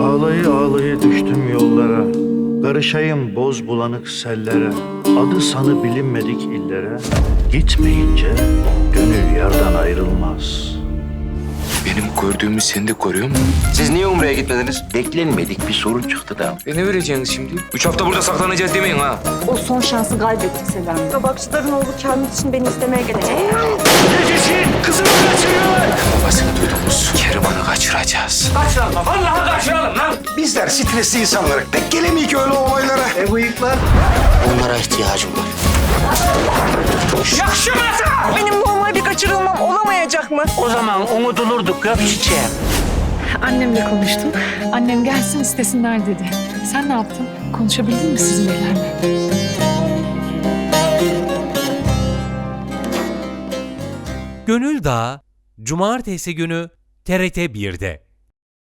Ağlayı ağlayı düştüm yollara. Karışayım boz bulanık sellere. Adı sanı bilinmedik illere. Gitmeyince gönül yardan ayrılmaz. Benim gördüğümü sen de görüyor musun? Siz niye Umre'ye gitmediniz? Beklenmedik bir sorun çıktı da. E ne vereceksiniz şimdi? Üç hafta burada saklanacağız demeyin ha. O son şansı kaybettik Selami. Tabakçıların oğlu Kamil için beni istemeye gelecek. Babasını duydunuz. Kaçıracağız. Kaçıralım lan. Vallahi kaçıralım lan. Bizler stresli insan olarak pek gelemeyik öyle olaylara. E bıyıklar? Onlara ihtiyacım var. Yakşı masa. Benim normal bir kaçırılmam olamayacak mı? O zaman unutulurduk ya çiçeğim. Annemle konuştum. Annem gelsin istesinler dedi. Sen ne yaptın? Konuşabildin mi sizin beylerle? Gönül Dağı Cumartesi günü TRT 1'de.